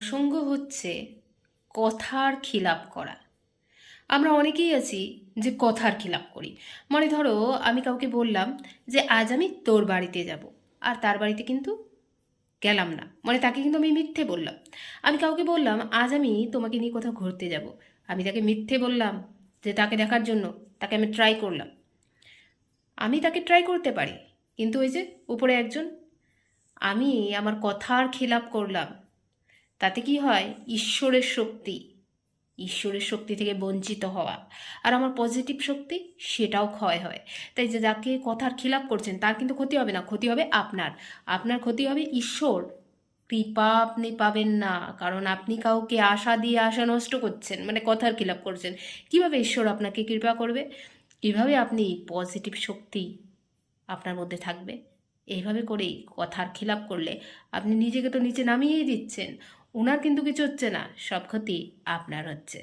প্রসঙ্গ হচ্ছে কথার খিলাপ করা। আমরা অনেকেই আছি যে কথার খিলাপ করি। মানে ধরো, আমি কাউকে বললাম যে, আজ আমি তোর বাড়িতে যাব। আর তার বাড়িতে কিন্তু গেলাম না। মানে তাকে কিন্তু আমি মিথ্যে বললাম। আমি কাউকে বললাম, আজ আমি তোমাকে নিয়ে কোথাও ঘুরতে যাব। আমি তাকে মিথ্যে বললাম যে, তাকে দেখার জন্য। তাকে আমি ট্রাই করলাম। আমি তাকে ট্রাই করতে পারি। কিন্তু ওই যে, উপরে একজন, আমি আমার কথার খিলাপ করলাম। তাতে কি হয়? ঈশ্বরের শক্তি। ঈশ্বরের শক্তি থেকে বঞ্চিত হওয়া। আর আমার পজিটিভ শক্তি, সেটাও ক্ষয় হয়। তাই যে যাকে কথার খিলাপ করছেন, তার কিন্তু ক্ষতি হবে না। ক্ষতি হবে আপনার। আপনার ক্ষতি হবে ঈশ্বর। কৃপা আপনি পাবেন না। কারণ আপনি কাউকে আশা দিয়ে আশা নষ্ট করছেন। মানে কথার খিলাপ করছেন। কীভাবে ঈশ্বর আপনাকে কৃপা করবে? কীভাবে আপনি পজিটিভ শক্তি আপনার মধ্যে থাকবে? এইভাবে করেই কথার খিলাপ করলে আপনি নিজেকে তো নিচে নামিয়েই দিচ্ছেন। ওনার কিন্তু কিছু হচ্ছে না সব ক্ষতি আপনার হচ্ছে।